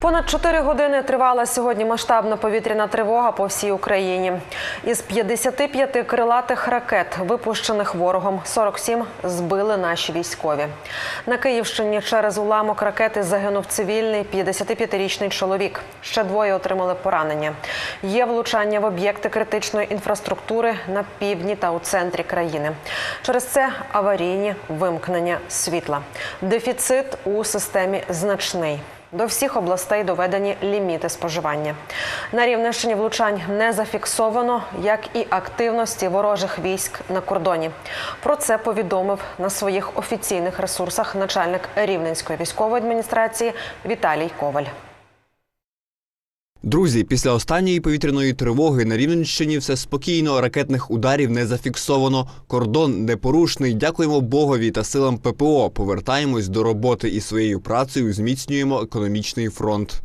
Понад 4 години тривала сьогодні масштабна повітряна тривога по всій Україні. Із 55 крилатих ракет, випущених ворогом, 47 збили наші військові. На Київщині через уламок ракети загинув цивільний 55-річний чоловік. Ще двоє отримали поранення. Є влучання в об'єкти критичної інфраструктури на півдні та у центрі країни. Через це аварійні вимкнення світла. Дефіцит у системі значний. До всіх областей доведені ліміти споживання. На Рівненщині влучань не зафіксовано, як і активності ворожих військ на кордоні. Про це повідомив на своїх офіційних ресурсах начальник Рівненської військової адміністрації Віталій Коваль. Друзі, після останньої повітряної тривоги на Рівненщині все спокійно, ракетних ударів не зафіксовано. Кордон непорушний. Дякуємо Богові та силам ППО. Повертаємось до роботи і своєю працею зміцнюємо економічний фронт.